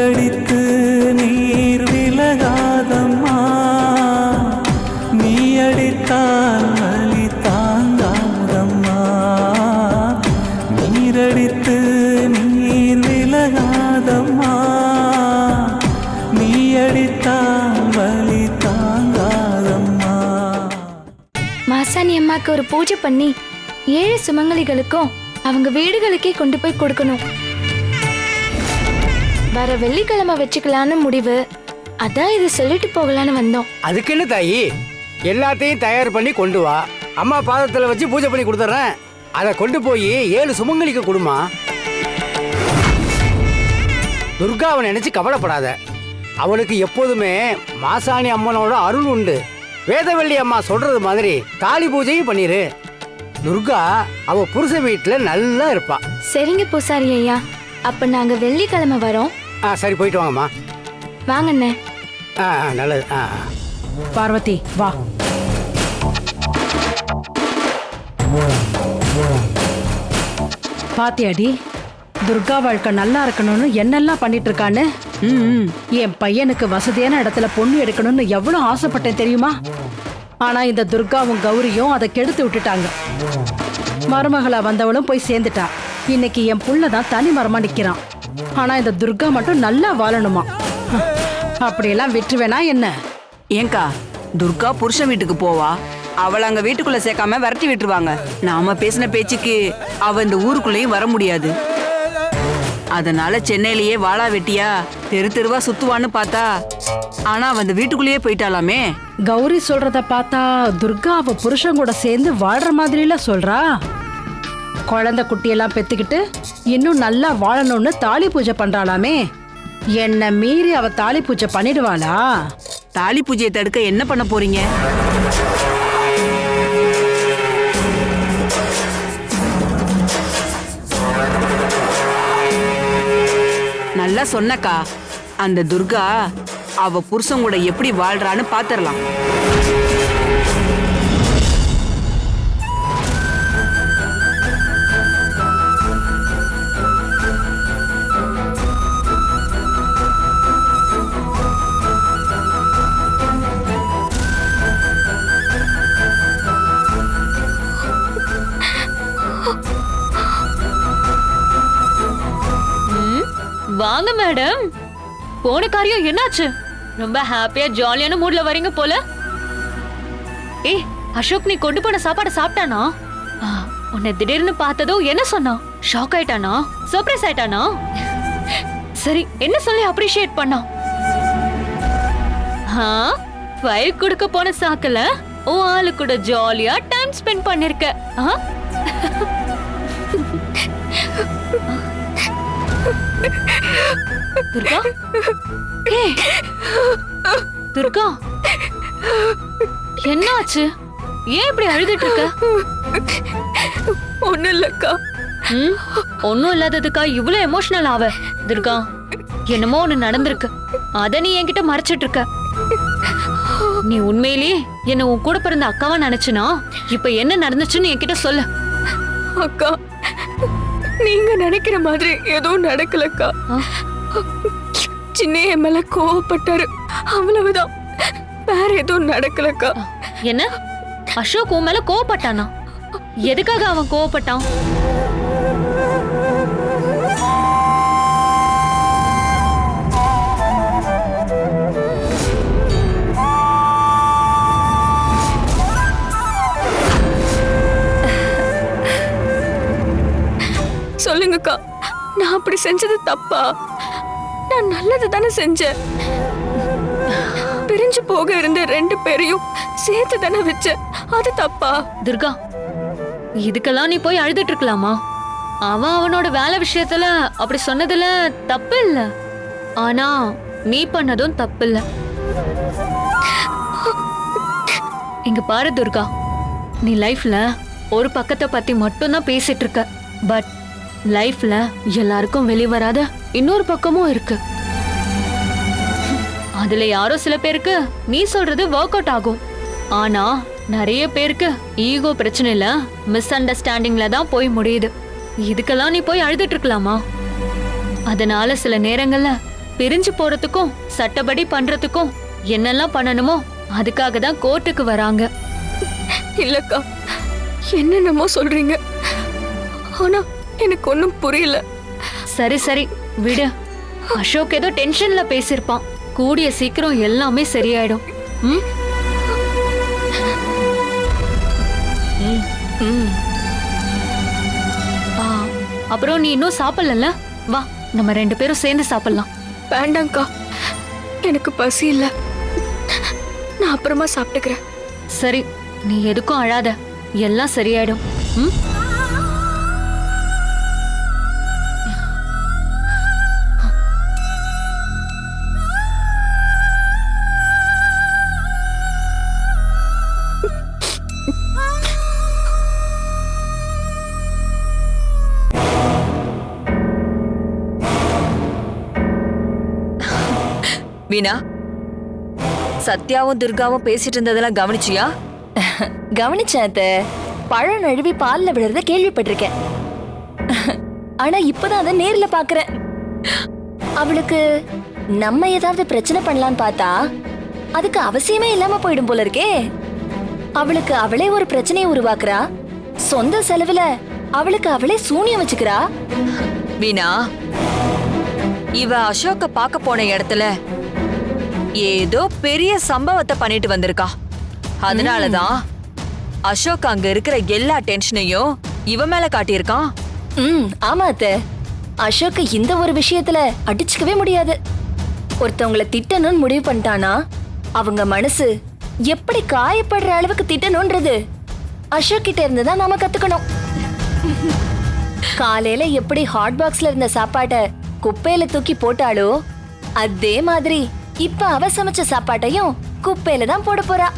நீரடித்து நீர் விலகாதம்மா. நீ அடித்தால் வலி தாங்காதம்மா. நீரடித்து நீர் விலகாதம்மா. நீ அடித்தால் வலி தாங்காதம்மா. மாசாணி அம்மாக்கு ஒரு பூஜை பண்ணி ஏழு சுமங்கலிகளுக்கும் அவங்க வீடுகளுக்கே கொண்டு போய் கொடுக்கணும். வர வெள்ளிக்கிழமை வச்சுக்கலான்னு முடிவு. அதான் இது சொல்லிட்டு போகலான்னு வந்தோம். அதுக்கு என்ன தாயி? எல்லாத்தையும் தயார் பண்ணி கொண்டு வா. அம்மா பாதத்தில் வச்சு பூஜை பண்ணி கொடுத்துட்றேன் அதை கொண்டு போய் ஏழு சுமங்கலிக்கு கொடுமா. துர்காவை நினைச்சு கவலைப்படாத. அவளுக்கு எப்போதுமே மாசாணி அம்மனோட அருள் உண்டு. வேதவள்ளி அம்மா சொல்றது மாதிரி தாலி பூஜையும் பண்ணிரு. துர்கா அவ புருஷ வீட்டுல நல்லா இருப்பா. சரிங்க பூசாரி ஐயா. அப்ப நாங்க வெள்ளிக்கிழமை வரோம். ஆ சரி போயிட்டு வாங்கம்மா. வாங்கண்ணே. ஆ ஆ, நல்லது ஆ ஆ. பார்வதி வா. பாத்தியாடி துர்கா வாழ்க்கை நல்லா இருக்கணும்னு என்னெல்லாம் பண்ணிட்டு இருக்கான்னு ம், என் பையனுக்கு வசதியான இடத்துல பொண்ணு எடுக்கணும்னு எவ்வளவு ஆசைப்பட்டேன் தெரியுமா? ஆனா இந்த துர்காவும் கௌரியும் அதை கெடுத்து விட்டுட்டாங்க. மருமகளா வந்தவளும் போய் சேர்ந்துட்டா. இன்னைக்கு என் புள்ள தான் தனி மரமா நிக்கிறான். ஆனா இந்த துர்கா மட்டும் நல்லா வாழணுமா? அப்படியெல்லாம் விட்டுருவேனா என்ன? ஏங்கா துர்கா புருஷன் வீட்டுக்கு போவா. அவளை அங்க வீட்டுக்குள்ள சேர்க்காம விரட்டி விட்டுருவாங்க. நாம பேசின பேச்சுக்கு அவ இந்த ஊருக்குள்ளேயும் வர முடியாது. அதனால சென்னையிலேயே வாழா வெட்டியா தெரு தெருவா சுத்துவான்னு பார்த்தா ஆனா அவ அந்த வீட்டுக்குள்ளேயே போயிட்டாலாமே. கௌரி சொல்றத பார்த்தா துர்கா அவ புருஷன் கூட சேர்ந்து வாழ்ற மாதிரில சொல்றா. குழந்தை குட்டியெல்லாம் பெத்துக்கிட்டு இன்னும் நல்லா வாழணும்னு தாலி பூஜை பண்றாளாமே. என்ன மீறி அவ தாலி பூஜை பண்ணிடுவாளா? தாலி பூஜையை தடுக்க என்ன பண்ண போறீங்க? நல்லா சொன்னக்கா அந்த துர்கா அவ புருஷன் கூட எப்படி வாழ்றான்னு பாத்திரலாம். வாங்க மேடம். போன காரியம் என்னாச்சு? ரொம்ப ஹாப்பியா ஜாலியான மூட்ல வரீங்க போல. ஏய் அசோக் நீ கொண்டு போன சாப்பாடு சாப்பிட்டானா? உன்னை திடீர்னு பார்த்ததும் என்ன சொன்னான் ஷாக் ஆயிட்டானா? சர்ப்ரைஸ் ஆயிட்டானா? சரி என்ன சொல்லி அப்ரிஷியேட் பண்ணான் ஆ ஃபைல் கொடுக்க போன சாக்கல உன் ஆளு கூட ஜாலியா டைம் ஸ்பெண்ட் பண்ணிருக்க. துர்கா? துர்கா? என்னாச்சு? ஏன் இப்படி அழுதுட்டு இருக்க? ஒன்னும் இல்லக்கா ஒன்னும் இல்லாததுக்கா இவ்ளோ எமோஷனல் ஆவ துர்கா? என்னமோ ஒண்ணு நடந்திருக்கு. அத நீ என்கிட்ட மறைச்சிட்டு இருக்க. நீ உண்மையிலேயே என்ன உன் கூட பிறந்த அக்காவா நினைச்சுனா இப்ப என்ன நடந்துச்சுன்னு என்கிட்ட சொல்லு. அக்கா நீங்க நினைக்கிற மாதிரி எதுவும் நடக்கலக்கா. சின்ன என் மேல கோவப்பட்டாரு. அவ்வளவுதான். வேற எதுவும் நடக்கலக்கா. என்ன? அசோக் உன் மேல கோவப்பட்டானா? எதுக்காக அவன் கோவப்பட்டான்? அக்கா நான் அப்படி செஞ்சது தப்பா? நான் நல்லது தானே செஞ்சேன். பிரிஞ்சு போக இருந்த ரெண்டு பேரையும் சேர்த்து தானே வச்சேன். அது தப்பா? துர்கா இதுக்கெல்லாம் நீ போய் அழுதுட்டு இருக்கலாமா? அவன் அவனோட வேலை விஷயத்துல அப்படி சொன்னதுல தப்பு இல்ல. ஆனா நீ பண்ணதும் தப்பு இல்ல. இங்க பாரு துர்கா நீ லைஃப்ல ஒரு பக்கத்தை பத்தி மட்டும்தான் பேசிட்டு இருக்க. பட் லைஃப்ல எல்லாருக்கும் வெளிவராத இன்னொரு பக்கமும் இருக்கு. அதுல யாரோ சில பேருக்கு நீ சொல்றது ஒர்க் அவுட் ஆகும். ஆனா நிறைய பேருக்கு ஈகோ பிரச்சனையில மிஸ் அண்டர்ஸ்டாண்டிங்ல தான் போய் முடியுது. இதுக்கெல்லாம் நீ போய் அழுதுட்டு இருக்கலாமா? அதனால சில நேரங்கள்ல பிரிஞ்சு போறதுக்கும் சட்டப்படி பண்றதுக்கும் என்னெல்லாம் பண்ணணுமோ அதுக்காக தான் கோர்ட்டுக்கு வராங்க. இல்லக்கா என்னென்னமோ சொல்றீங்க. ஆனா எனக்கு ஒன்றும் புரியல. சரி சரி விடு. அசோக் ஏதோ டென்ஷன்ல பேசியிருப்பான். கூடிய சீக்கிரம் எல்லாமே சரியாயிடும். ம்? அப்புறம் நீ இன்னும் சாப்பிடல வா நம்ம ரெண்டு பேரும் சேர்ந்து சாப்பிடலாம். வேண்டாங்க்கா எனக்கு பசி இல்ல. நான் அப்புறமா சாப்பிட்டுக்கிறேன். சரி நீ எதுக்கும் அழாத. எல்லாம் சரியாயிடும். ம்? வீணா? சத்யாவும் துர்காவும் பேசிட்டு இருந்ததெல்லாம் கவனிச்சியா? கவனிச்சேன் அத்தை. பழம் நழுவி பால்ல விழுறத கேள்விப்பட்டிருக்கேன். ஆனா இப்பதான் அதை நேர்ல பாக்குறேன். அவளுக்கு நம்ம ஏதாவது பிரச்சனை பண்ணலான்னு பார்த்தா அதுக்கு அவசியமே இல்லாம போயிடும் போல இருக்கே. அவளுக்கு அவளே ஒரு பிரச்சனையை உருவாக்குறா. சொந்த செலவுல அவளுக்கு அவளே சூனியம் வச்சுக்கிறா. வீணா இவ அசோக்க பார்க்க போன இடத்துல ஏதோ பெரிய சம்பவத்தை பண்ணிட்டு வந்திருக்கா. அதனாலதான் அசோக் அங்க இருக்கிற எல்லா டென்ஷனையும் இவ மேல காட்டியிருக்கான் ம் ஆமா அத்தை. அசோக் இந்த ஒரு விஷயத்துல அடிச்சுக்கவே முடியாது. ஒருத்தவங்கள திட்டணும்னு முடிவு பண்ணிட்டானா அவங்க மனசு எப்படி காயப்படுற அளவுக்கு திட்டணும்ன்றது அசோக் கிட்ட இருந்து தான் நாம கத்துக்கணும். காலையில எப்படி ஹாட் பாக்ஸ்ல இருந்த சாப்பாட்டை குப்பையில தூக்கி போட்டாளோ அதே மாதிரி இப்ப அவ சமைச்ச சாப்பாட்டையும் குப்பையில தான் போட போறா.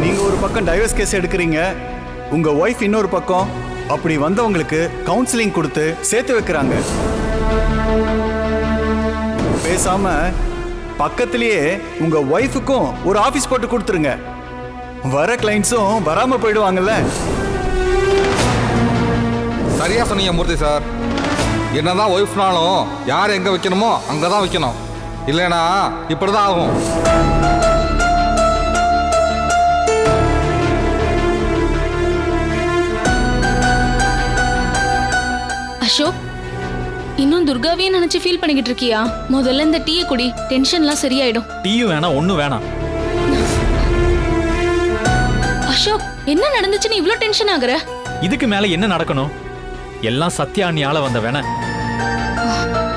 நீங்க ஒரு பக்கம் டைவர்ஸ் கேஸ் எடுக்கிறீங்க உங்க ஒய்ஃப் இன்னொரு பக்கம் அப்படி வந்தவங்களுக்கு கவுன்சிலிங் கொடுத்து சேர்த்து வைக்கிறாங்க. பேசாம பக்கத்திலேயே உங்க ஒய்ஃபுக்கும் ஒரு ஆபீஸ் போட்டு கொடுத்துருங்க. வர கிளைண்ட்ஸும் வராம போயிடுவாங்கல்ல. சரியா சொன்னீங்க மூர்த்தி சார். என்னதான் ஒய்ஃப்னாலும் யார் எங்க வைக்கணுமோ அங்கே தான் வைக்கணும். இல்லைனா இப்படிதான் ஆகும். அசோக் இன்னும் துர்காவே நினைச்சு ஃபீல் பண்ணிக்கிட்டு இருக்கியா? முதல்ல இந்த டீயை குடி டென்ஷன்லாம் சரியாயிடும். டீயும் வேணாம் ஒன்றும் வேணாம். அசோக் என்ன நடந்துச்சுன்னு இவ்ளோ டென்ஷன் ஆகுற? இதுக்கு மேல என்ன நடக்கணும்? எல்லாம் சத்யா அண்ணியால வந்த வேண.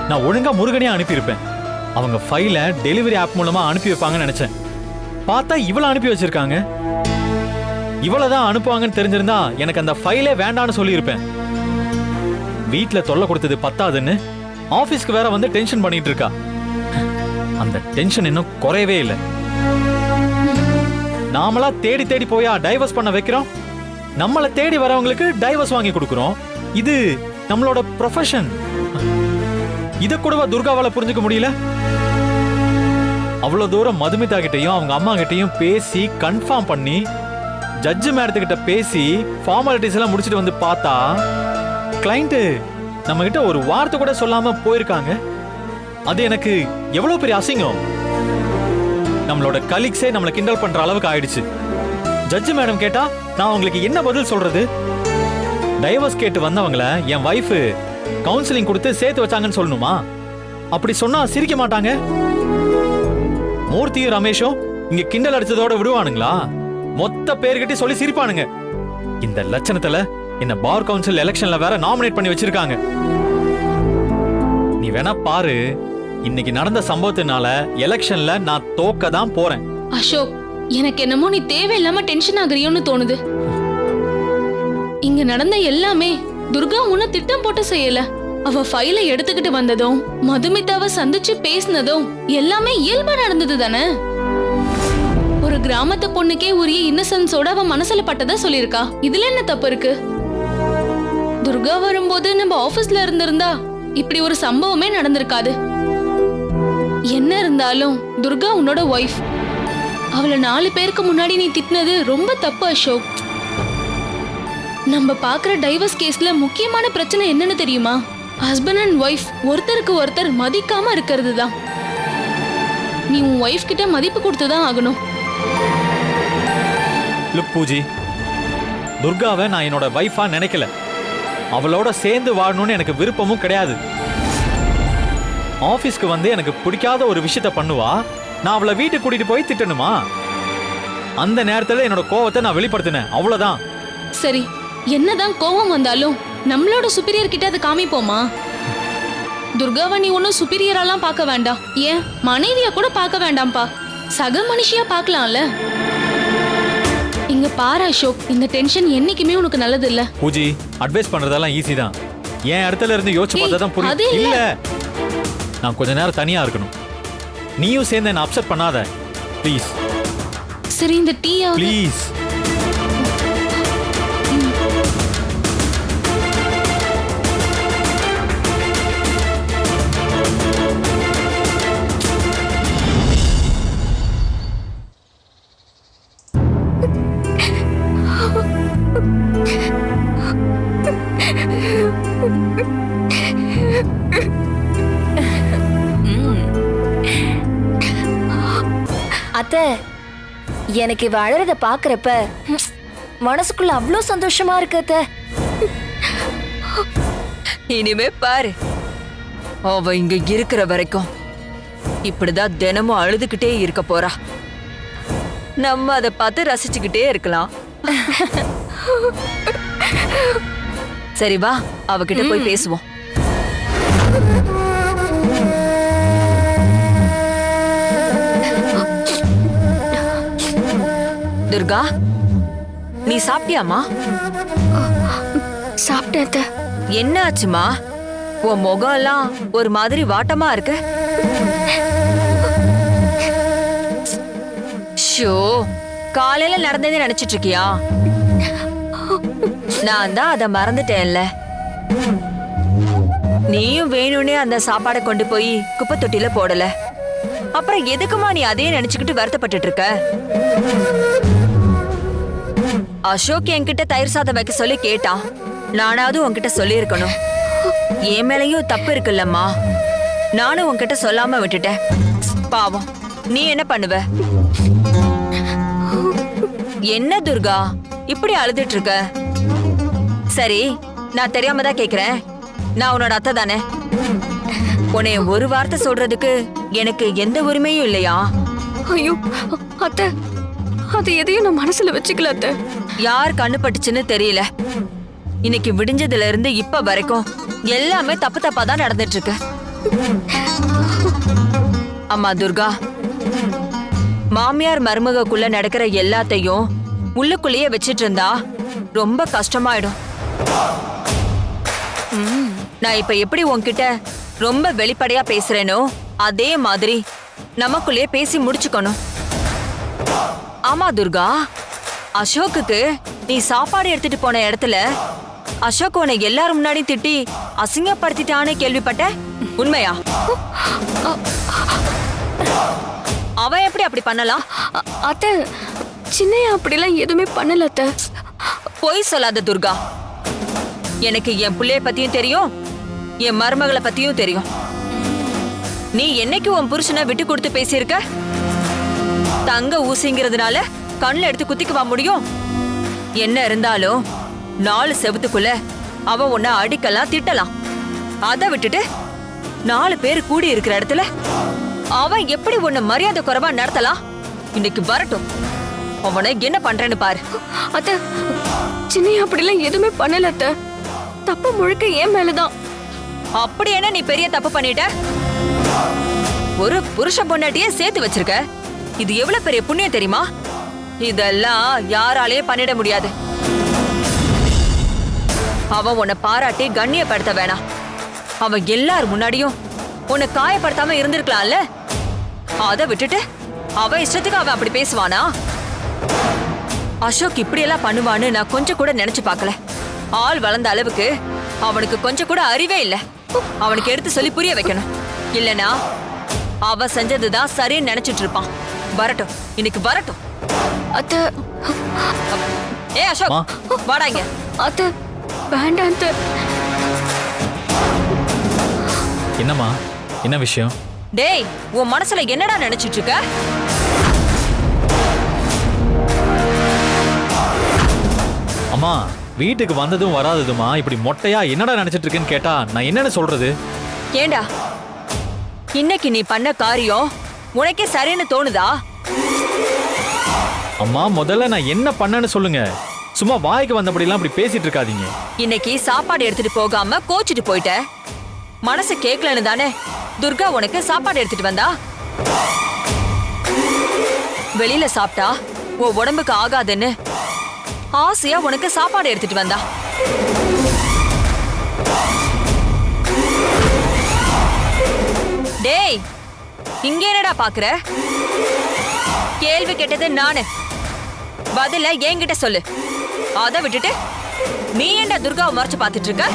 நான் ஒழுங்கா முருகனே அனுப்பியிருப்பேன். அவங்க ஃபைலை டெலிவரி ஆப் மூலமா அனுப்பி வைப்பாங்கன்னு நினைச்சேன். பார்த்தா இவளை அனுப்பி வச்சிருக்காங்க. இவளை தான் அனுப்புவாங்கன்னு தெரிஞ்சிருந்தா எனக்கு அந்த ஃபைலே வேண்டான்னு சொல்லியிருப்பேன். வீட்டில் தொல்லை கொடுத்தது பத்தாதுன்னு ஆஃபீஸ்க்கு வேற வந்து டென்ஷன் பண்ணிட்டு இருக்கா. அந்த டென்ஷன் இன்னும் குறையவே இல்லை. நாமளா தேடி தேடி போயா டைவர்ஸ் பண்ண வைக்கிறோம். நம்மளை தேடி வரவங்களுக்கு டைவர்ஸ் வாங்கி கொடுக்குறோம். இது நம்மளோட ப்ரொஃபஷன் இத கூடவா துர்காவால புரிஞ்சுக்க முடியல? அவ்வளவு தூரம் மதுமிதா கிட்டயும் அவங்க அம்மா கிட்டயும் பேசி கன்ஃபார்ம் பண்ணி ஜட்ஜு மேடத்துக்கிட்ட பேசி ஃபார்மாலிட்டிஸ் எல்லாம் முடிச்சுட்டு வந்து பார்த்தா கிளைண்ட் நம்ம கிட்ட ஒரு வார்த்தை கூட சொல்லாம போயிருக்காங்க. அது எனக்கு எவ்வளவு பெரிய அசிங்கம். நம்மளோட கலீக்ஸே நம்மளை கிண்டல் பண்ற அளவுக்கு ஆயிடுச்சு. ஜட்ஜு மேடம் கேட்டா நான் உங்களுக்கு என்ன பதில் சொல்றது? டைவர்ஸ் கேட்டு வந்தவங்கள என் வைஃப் கவுன்சிலிங் கொடுத்து சேர்த்து வச்சாங்கன்னு சொல்லணுமா? அப்படி சொன்னா சிரிக்க மாட்டாங்க? மூர்த்தியும் ரமேஷும் இங்க கிண்டல் அடிச்சதோட விடுவானுங்களா? மொத்த பேர்கிட்ட சொல்லி சிரிப்பானுங்க. இந்த லட்சணத்துல என்ன பார் கவுன்சில் எலெக்ஷன்ல வேற நாமினேட் பண்ணி வச்சிருக்காங்க. நீ வேணா பாரு இன்னைக்கு நடந்த சம்பவத்தினால எலெக்ஷன்ல நான் தோக்க தான் போறேன். அசோக் எனக்கு என்னமோ நீ தேவையில்லாம டென்ஷன் ஆகுறியோன்னு தோணுது. இங்க நடந்த எல்லாமே துர்கா உன்ன திட்டம் போட்டு செய்யல. அவ ஃபைலை எடுத்துக்கிட்டு வந்ததும் மதுமிதாவை சந்திச்சு பேசினதும் எல்லாமே இயல்பா நடந்தது தானே? ஒரு கிராமத்து பொண்ணுக்கே உரிய இன்னசென்ஸோட அவ மனசுல பட்டதா சொல்லிருக்கா இதுல என்ன தப்பு இருக்கு? துர்கா வரும்போது நம்ம ஆபீஸ்ல இருந்திருந்தா இப்படி ஒரு சம்பவமே நடந்திருக்காது. என்ன இருந்தாலும் துர்கா உன்னோட ஒய்ஃப் அவளை நாலு பேருக்கு முன்னாடி நீ திட்டினது ரொம்ப தப்பு அசோக். நம்ம பாக்குற டைவர்ஸ் கேஸ்ல முக்கியமான பிரச்சனை என்னன்னு தெரியுமா? ஹஸ்பண்ட் அண்ட் ஒய்ஃப் ஒருத்தருக்கு ஒருத்தர் மதிக்காம இருக்கிறது தான் நீ உன் ஒய்ஃப் கிட்ட மதிப்பு கொடுத்து தான் ஆகணும். லுக் பூஜி துர்காவை நான் என்னோட வைஃபா நினைக்கல. அவளோட சேர்ந்து வாழணும்னு எனக்கு விருப்பமும் கிடையாது. ஆபீஸ்க்கு வந்து எனக்கு பிடிக்காத ஒரு விஷயத்த பண்ணுவா. நான் அவளை வீட்டுக்கு கூட்டிட்டு போய் திட்டணுமா? அந்த நேரத்துல என்னோட கோவத்தை நான் வெளிப்படுத்தினேன். அவ்வளவுதான். சரி என்னதான் கோவம் வந்தாலும் நம்மளோட சுப்பீரியர் கிட்ட அதை காமிப்போமா? துர்காவை நீ ஒன்றும் சுப்பீரியரெல்லாம் பார்க்க வேண்டாம். ஏன்? மனைவியா கூட பார்க்க வேண்டாம்ப்பா. சக மனுஷியா பார்க்கலாம்ல. இங்க பாரு அசோக் இந்த டென்ஷன் என்னைக்குமே உனக்கு நல்லது இல்ல பூஜி அட்வைஸ் பண்றதெல்லாம் ஈஸி தான். என் இடத்துல இருந்து யோசிச்சு பார்த்தா தான் புரியும். இல்ல. இல்ல. நான் கொஞ்ச நேரம் தனியா இருக்கணும். நீயும் சேர்ந்து என்ன அப்செட் பண்ணாத. ப்ளீஸ் சரி இந்த டீயா? ப்ளீஸ் எனக்கு இவ அழறத பாக்குறப்ப மனசுக்குள்ள அவ்வளோ சந்தோஷமா இருக்கு அத்தை. இனிமே பாரு. அவ இங்க இருக்கிற வரைக்கும் இப்படிதான் தினமும் அழுதுகிட்டே இருக்க போறா. நம்ம அதை பார்த்து ரசிச்சுக்கிட்டே இருக்கலாம். சரி வா அவகிட்ட போய் பேசுவோம். துர்கா நீ சாப்பிட்டியாமா சாப்பிட்டேன். என்ன ஆச்சுமா உன் முகம் எல்லாம் ஒரு மாதிரி வாட்டமா இருக்கு. ஷோ காலையில நடந்ததே நினைச்சிட்டு இருக்கியா நான் தான் அதை மறந்துட்டேன்ல. நீயும் வேணும்னே அந்த சாப்பாடை கொண்டு போய் குப்பை தொட்டில போடல. அப்புறம் எதுக்குமா நீ அதையே நினைச்சுக்கிட்டு வருத்தப்பட்டுட்டு இருக்க? அசோக் என்கிட்ட தயிர் சாதம் வைக்க சொல்லி கேட்டான். நானாவது உன்கிட்ட சொல்லியிருக்கணும். என் மேலையும் தப்பு இருக்குல்லம்மா. நானும் உன்கிட்ட சொல்லாம விட்டுட்டேன். பாவம். நீ என்ன பண்ணுவ? என்ன துர்கா? இப்படி அழுதுட்டு இருக்க சரி நான் தெரியாம தான் கேக்குறேன். நான் உன்னோட அத்தை தானே. உன்னை ஒரு வார்த்தை சொல்றதுக்கு எனக்கு எந்த உரிமையும் இல்லையா? ஐயோ அத்தை. அது எதையும் நான் மனசுல வச்சுக்கல அத்தை. யார் கண்ணு பட்டுச்சுன்னு தெரியல. இன்னைக்கு விடிஞ்சதுல இருந்து இப்ப வரைக்கும் எல்லாமே தப்பு தப்பா தான் நடந்துட்டு இருக்கு அம்மா துர்கா மாமியார் மருமகக்குள்ள நடக்கிற எல்லாத்தையும் உள்ளுக்குள்ளேயே வச்சிட்டு இருந்தா ரொம்ப கஷ்டமாயிடும். ம், நான் இப்ப எப்படி உன்கிட்ட ரொம்ப வெளிப்படையா பேசுறேனோ அதே மாதிரி நமக்குள்ளேயே பேசி முடிச்சுக்கணும். ஆமா துர்கா. அசோக்குக்கு நீ சாப்பாடு எடுத்துட்டு போன இடத்துல அசோக் உன்னை எல்லாரும் முன்னாடி திட்டி அசிங்கப்படுத்திட்டான்னு கேள்விப்பட்ட உண்மையா? அவன் எப்படி அப்படி பண்ணலாம்? அத்தை சின்னையா அப்படிலாம் எதுவுமே பண்ணல அத்தை. பொய் சொல்லாத துர்கா. எனக்கு என் பிள்ளைய பத்தியும் தெரியும் என் மருமகளை பத்தியும் தெரியும். நீ என்னைக்கு உன் புருஷனை விட்டு கொடுத்து பேசியிருக்க? தங்க ஊசிங்கிறதுனால கண்ணுல எடுத்து குத்திக்குவா முடியும்? என்ன இருந்தாலும் நாலு செவத்துக்குள்ள அவன் உன்னை அடிக்கலாம் திட்டலாம். அதை விட்டுட்டு நாலு பேர் கூடி இருக்கிற இடத்துல அவன் எப்படி உன்னை மரியாதை குறைவா நடத்தலாம்? இன்னைக்கு வரட்டும். அவனை என்ன பண்றேன்னு பாரு. அத்தை சின்னையா அப்படிலாம் எதுவுமே பண்ணல அத்தை. தப்பு முழுக்க ஏன் மேலதான். அப்படி என்ன நீ பெரிய தப்பு பண்ணிட்ட? ஒரு புருஷ பொண்டாட்டியே சேர்த்து வச்சிருக்க. இது எவ்வளவு பெரிய புண்ணியம் தெரியுமா? இதெல்லாம் யாராலே பண்ணிட முடியாது. அவன் உன்னை பாராட்டி கண்ணியப்படுத்த வேணாம். அவன் எல்லார் முன்னாடியும் உன்னை காயப்படுத்தாம இருந்திருக்கலாம்ல? அதை விட்டுட்டு அவன் இஷ்டத்துக்கு அவன் அப்படி பேசுவானா? அசோக் இப்படியெல்லாம் பண்ணுவான்னு நான் கொஞ்சம் கூட நினைச்சு பார்க்கல. ஆள் வளர்ந்த அளவுக்கு அவனுக்கு கொஞ்சம் கூட அறிவே இல்ல. அவனுக்கு எடுத்து சொல்லி புரிய வைக்கணும். இல்லனா அவன் செஞ்சதுதான் சரின்னு நினைச்சிட்டு இருப்பான். வரட்டும். இன்னைக்கு வரட்டும். அத்தை. ஏ அசோக். வாடா இங்க. அத்தை வேண்டாம் அத்தை. என்னம்மா? என்ன விஷயம்? டேய் உன் மனசுல என்னடா நினைச்சிட்டு இருக்க? அம்மா வீட்டுக்கு வந்ததும் வராததுமா இப்படி மொட்டையா என்னடா நினைச்சிட்டு இருக்கேன்னு கேட்டா நான் என்னன்னு சொல்றது? ஏண்டா? இன்னைக்கு நீ பண்ண காரியம் உனக்கே சரின்னு தோணுதா? அம்மா முதல்ல நான் என்ன பண்ணேன்னு சொல்லுங்க. சும்மா வாய்க்கு வந்தபடிலாம் இப்படி பேசிட்டு இருக்காதீங்க. இன்னைக்கு சாப்பாடு எடுத்துட்டு போகாம கோச்சிட்டு போயிட்ட. மனசு கேட்கலன்னு தானே. துர்கா உனக்கு சாப்பாடு எடுத்துட்டு வந்தா? வெளியில சாப்பிட்டா? உன் உடம்புக்கு ஆகாதுன்னு. ஆசையா உனக்கு சாப்பாடு எடுத்துட்டு வந்தா? டேய் இங்க என்னடா பாக்குற? கேள்வி கேட்டது நானு. பதில என்கிட்ட சொல்லு. அதை விட்டுட்டு நீ என்ன துர்காவை மறைச்சு பார்த்துட்டு இருக்க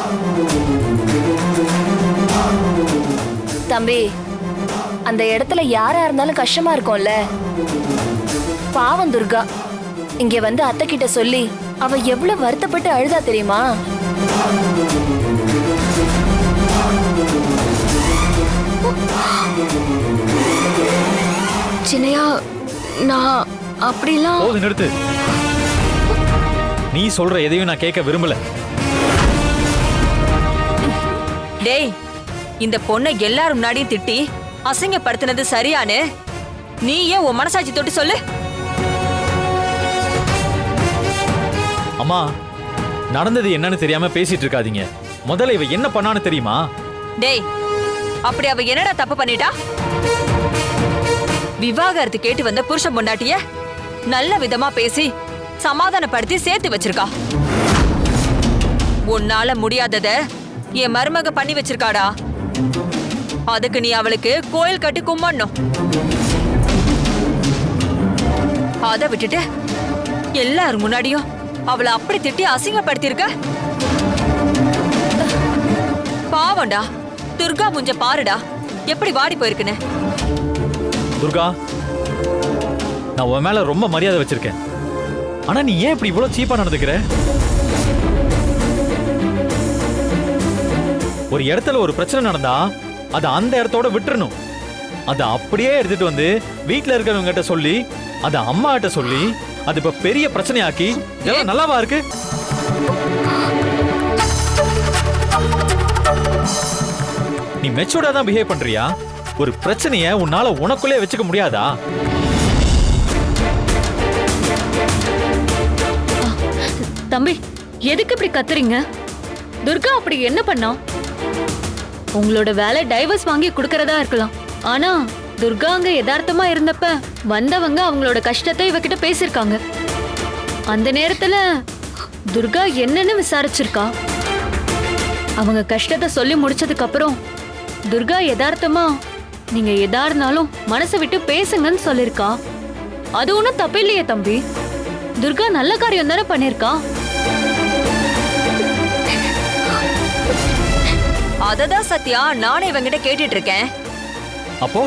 தம்பி அந்த இடத்துல யாரா இருந்தாலும் கஷ்டமா இருக்கும்ல. பாவம் துர்கா. இங்க வந்து அத்தை கிட்ட சொல்லி அவ எவ்வளவு வருத்தப்பட்டு அழுதா தெரியுமா? சின்னையா நான் அப்படிலாம் போது நிறுத்து. நீ சொல்ற எதையும் நான் கேட்க விரும்பல. டேய் இந்த பொண்ணை எல்லாரும் முன்னாடியும் திட்டி அசிங்கப்படுத்தினது சரியானு நீ ஏன் உன் மனசாட்சி தொட்டு சொல்லு? அம்மா நடந்தது என்னன்னு தெரியாம பேசிட்டு இருக்காதீங்க. முதல்ல இவ என்ன பண்ணான்னு தெரியுமா? டேய் அப்படி அவ என்னடா தப்பு பண்ணிட்டா? விவாகரத்து கேட்டு வந்த புருஷன் பொண்டாட்டிய நல்ல விதமா பேசி சமாதானப்படுத்தி சேர்த்து வச்சிருக்கா. உன்னால முடியாதத என் மருமக பண்ணி வச்சிருக்காடா. அதுக்கு நீ அவளுக்கு கோயில் கட்டி கும்பிடணும். அத விட்டுட்டு எல்லாரும் முன்னாடியும் அவளை அப்படி திட்டி அசிங்கப்படுத்திருக்க பாவம்டா. துர்கா முஞ்ச பாருடா. எப்படி வாடி போயிருக்குன்னு? துர்கா நான் உன் மேல ரொம்ப மரியாதை வச்சிருக்கேன். ஆனா நீ ஏன் இப்படி இவ்வளவு சீப்பா நடந்துக்கிற? ஒரு இடத்துல ஒரு பிரச்சனை நடந்தா அதை அந்த இடத்தோட விட்டுறணும். அதை அப்படியே எடுத்துட்டு வந்து வீட்டில் இருக்கிறவங்க கிட்ட சொல்லி அதை அம்மா கிட்ட சொல்லி அது இப்ப பெரிய பிரச்சனையாக்கி இதெல்லாம் நல்லாவா இருக்கு? நீ மெச்சூர்டா தான் பிஹேவ் பண்றியா? ஒரு பிரச்சனைய உன்னால உனக்குள்ளே வச்சுக்க முடியாதா? தம்பி எதுக்கு இப்படி கத்துறீங்க? துர்கா அப்படி என்ன பண்ணா? உங்களோட வேலை டைவர்ஸ் வாங்கி கொடுக்கறதா இருக்கலாம். ஆனா துர்கா அங்க யதார்த்தமா இருந்தப்ப வந்தவங்க அவங்களோட கஷ்டத்தை இவகிட்ட பேசியிருக்காங்க. அந்த நேரத்துல துர்கா என்னன்னு விசாரிச்சிருக்கா. அவங்க கஷ்டத்தை சொல்லி முடிச்சதுக்கு அப்புறம் துர்கா யதார்த்தமா நீங்க எதா இருந்தாலும் மனசை விட்டு பேசுங்கன்னு சொல்லிருக்கா அது ஒன்றும் தப்பில்லையே தம்பி. துர்கா நல்ல காரியம் தானே பண்ணிருக்கா அததான் சத்யா நானே இவங்கிட்ட கேட்டுட்டு இருக்கேன் அப்போ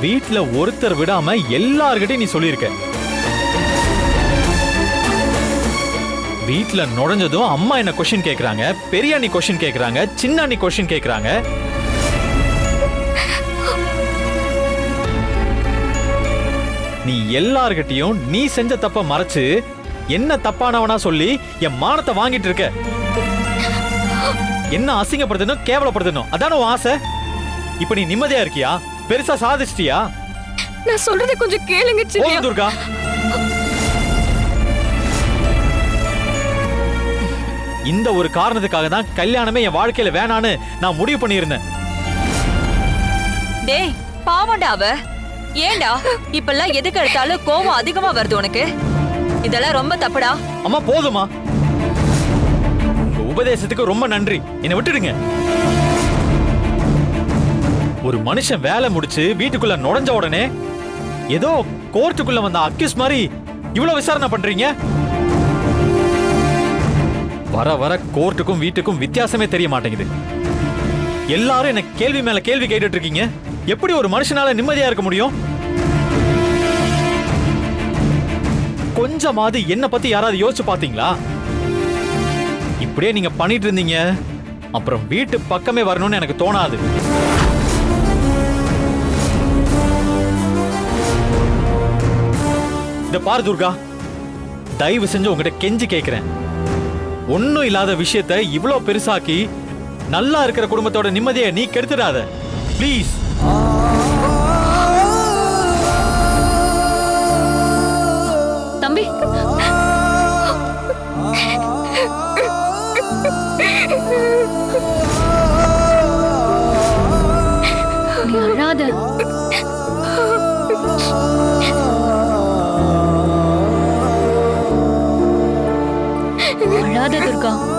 வீட்ல ஒருத்தர் விடாம எல்லார்கிட்டயும் நீ சொல்லியிருக்க. வீட்ல நுழைஞ்சதும் அம்மா என்ன கொஸ்டின் கேக்குறாங்க பெரிய அண்ணி கொஸ்டின் கேக்குறாங்க சின்ன அண்ணி கொஸ்டின் கேக்குறாங்க. நீ எல்லார்கிட்டயும் நீ செஞ்ச தப்ப மறைச்சு என்ன தப்பானவனா சொல்லி என் மானத்தை வாங்கிட்டு இருக்க? என்ன அசிங்கப்படுத்தணும் கேவலப்படுத்தணும்? அதான உன் ஆசை? இப்ப நீ நிம்மதியா இருக்கியா? பெருசா சாதிச்சிட்டியா? நான் சொல்றதை கொஞ்சம் கேளுங்க போதும் துர்கா. இந்த ஒரு காரணத்துக்காக தான் கல்யாணமே என் வாழ்க்கையில வேணான்னு நான் முடிவு பண்ணியிருந்தேன். டேய் பாவம்டா அவ. ஏன்டா இப்பெல்லாம் எதுக்கு எடுத்தாலும் கோவம் அதிகமா வருது உனக்கு? இதெல்லாம் ரொம்ப தப்புடா. அம்மா போதுமா உபதேசத்துக்கு ரொம்ப நன்றி. என்னை விட்டுடுங்க. ஒரு மனுஷன் வேலை முடிச்சு வீட்டுக்குள்ள நுழைஞ்ச உடனே ஏதோ கோர்ட்டுக்குள்ள வந்த அக்யூஸ் மாதிரி இவ்வளவு விசாரணை பண்றீங்க? வர வர கோர்ட்டுக்கும் வீட்டுக்கும் வித்தியாசமே தெரிய மாட்டேங்குது. எல்லாரும் என்ன கேள்வி மேல கேள்வி கேட்டுட்டு இருக்கீங்க. எப்படி ஒரு மனுஷனால நிம்மதியா இருக்க முடியும்? கொஞ்சமாவது என்ன பத்தி யாராவது யோசிச்சு பாத்தீங்களா இப்படியே நீங்க பண்ணிட்டு இருந்தீங்க. அப்புறம் வீட்டு பக்கமே வரணும்னு எனக்கு தோணாது. இந்த பார் துர்கா. தயவு செஞ்சு உங்ககிட்ட கெஞ்சி கேட்கிறேன் ஒன்றும் இல்லாத விஷயத்த இவ்வளோ பெருசாக்கி நல்லா இருக்கிற குடும்பத்தோட நிம்மதியை நீ கெடுத்துடாத. ப்ளீஸ் 刚